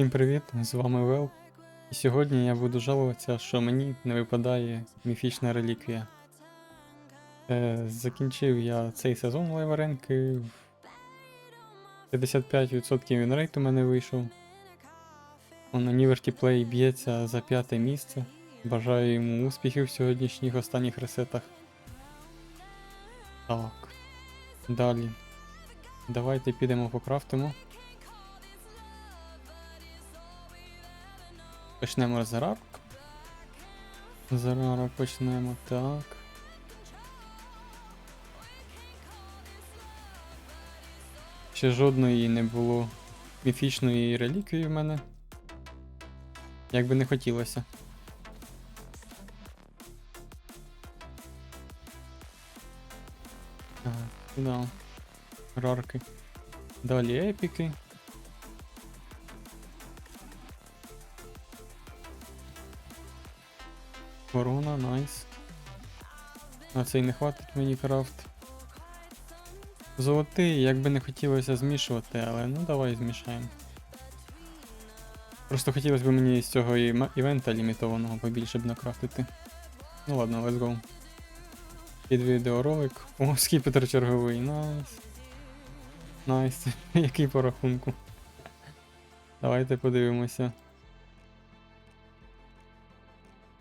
Всім привіт, з вами Вел. І сьогодні я буду жалуватися, що мені не випадає міфічна реліквія. Е, закінчив я цей сезон лайваренки. 55% вінрейт у мене вийшов. На Ніверті Плей б'ється за п'яте місце. Бажаю йому успіхів в сьогоднішніх останніх ресетах. Так. Далі. Давайте підемо покрафтимо. Почнемо з рарок. З рарок почнемо так. Ще жодної не було міфічної реліквії в мене. Як би не хотілося. Так, да. Рарки. Далі епіки. Ворона, найс. На цей не хватить мені крафт. Золотий, як би не хотілося змішувати, але ну давай змішаємо. Просто хотілося б мені з цього івента лімітованого побільше б накрафтити. Ну ладно, let's go. Під відеоролик. О, скіпетр черговий, найс. Найс. Який по рахунку. Давайте подивимося.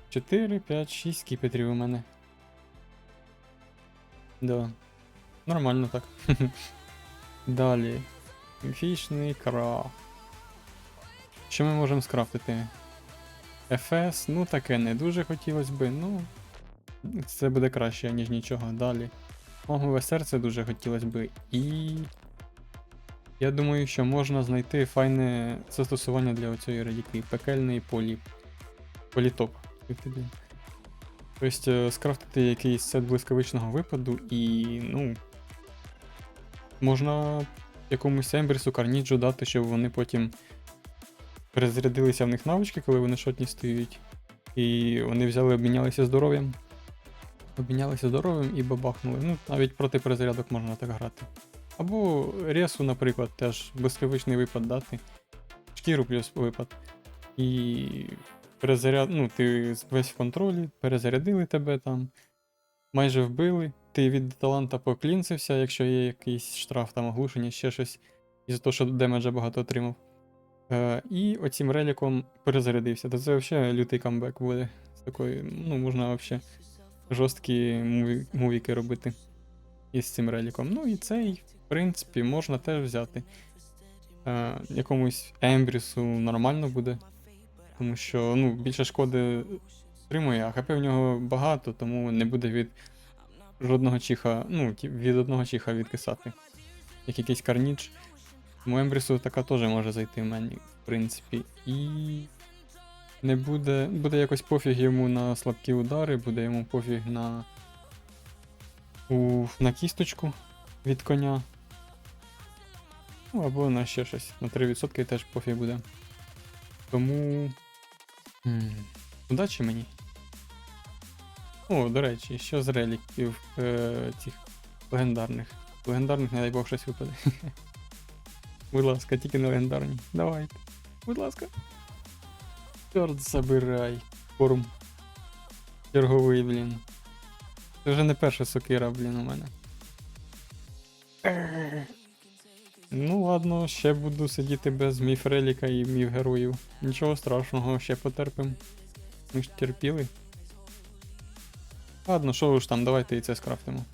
4, 5, 6 скіпетрів у мене. Да. Нормально так. Далі. Міфічний кра. Що ми можемо скрафтити? ФС, ну таке не дуже хотілося би, ну. Це буде краще, ніж нічого. Далі. Магове серце дуже хотілося би. І. Я думаю, що можна знайти файне застосування для цієї реліквії. Пекельний полі. Політоп. Тобі? Тобто е, скрафтити якийсь сет блискавичного випаду і, ну. Можна якомусь емберсу, карніджу дати, щоб вони потім перезарядилися в них навички, коли вони шотні стоять. І вони взяли, обмінялися здоров'ям. Обмінялися здоров'ям і бабахнули. Ну, навіть проти перезарядок можна так грати. Або ресу, наприклад, теж блискавичний випад дати. Шкіру плюс випад. І перезаряд, ну, ти весь в контролі, перезарядили тебе там, майже вбили. Ти від таланта поклінцився, якщо є якийсь штраф, там оглушення, ще щось, із-за того, що демеджа багато отримав. Е, і оцім реліком перезарядився. То це взагалі лютий камбек буде. З такою, ну, можна взагалі жорсткі муві, мувіки робити із цим реліком. Ну і цей, в принципі, можна теж взяти. Е, якомусь ембрісу нормально буде. Тому що ну, більше шкоди отримує, а ХП в нього багато, тому не буде від жодного чиха, ну, від одного чиха відкисати. Як якийсь карніч. Тому Ембрісу така теж може зайти в мені, в принципі. І не буде. Буде якось пофіг йому на слабкі удари, буде йому пофіг на. У, на кісточку від коня. Ну, або на ще щось. На 3% теж пофіг буде. Тому. Удачі мені. О, до речі, що з реліків е, цих легендарних. Легендарних, не дай Бог, щось випаде. Будь ласка, тільки не легендарні. Давайте. Будь ласка. Чорт забирай. Форум. Черговий, блін. Це вже не перша сокира, блін, у мене. Ну ладно, ще буду сидіти без міф реліка і міф героїв. Нічого страшного, ще потерпим. Ми ж терпіли. Ладно, що ви ж там, давайте і це скрафтимо.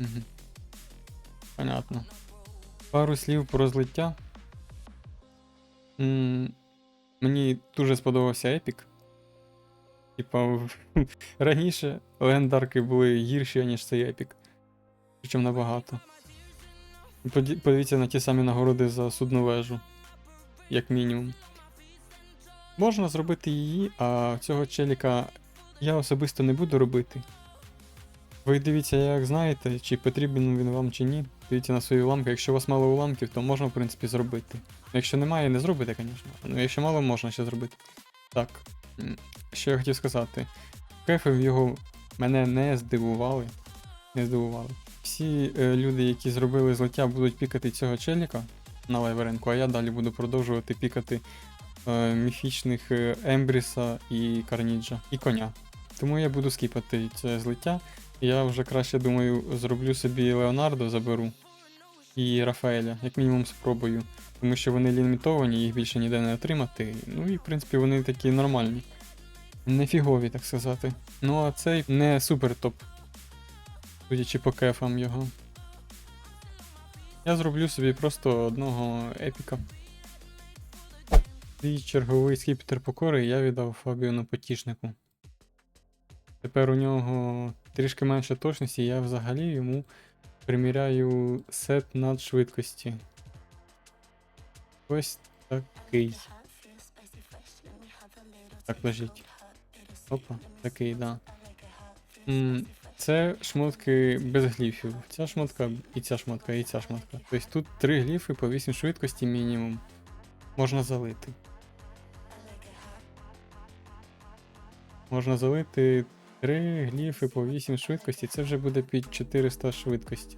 Угу. Понятно. Пару слів про злиття. м мені дуже сподобався епік. Типа, раніше легендарки були гірші, ніж цей епік. Причому набагато. Подивіться на ті самі нагороди за судну вежу. Як мінімум. Можна зробити її, а цього челіка я особисто не буду робити. Ви дивіться, як знаєте, чи потрібен він вам чи ні. Дивіться на свої уламки. Якщо у вас мало уламків, то можна, в принципі, зробити. Якщо немає, не зробите, звісно. Ну, якщо мало, можна ще зробити. Так. Що я хотів сказати. Кефи його мене не здивували. Не здивували. Всі е, люди, які зробили злиття, будуть пікати цього челіка. на лайверенку, а я далі буду продовжувати пікати е, міфічних е, Ембріса і Карніджа, і коня. Тому я буду скіпати це злиття. Я вже краще думаю, зроблю собі Леонардо, заберу. І Рафаеля, як мінімум спробую. Тому що вони лімітовані, їх більше ніде не отримати. Ну і в принципі вони такі нормальні. Не фігові, так сказати. Ну а цей не супер топ. Судячи по кефам його. Я зроблю собі просто одного епіка. Свій черговий скіпетр покори я віддав Фабіону Потішнику. Тепер у нього трішки менше точності, я взагалі йому приміряю сет надшвидкості. Ось такий. Так, лежить. Опа, такий, да. М, Це шмотки без гліфів. Ця шмотка і ця шмотка, і ця шмотка. Тобто тут три гліфи по 8 швидкості мінімум. Можна залити. Можна залити три гліфи по 8 швидкості, це вже буде під 400 швидкості.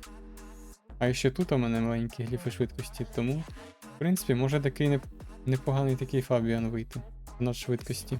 А ще тут у мене маленькі гліфи швидкості, тому, в принципі, може такий непоганий такий Фабіан вийти на швидкості.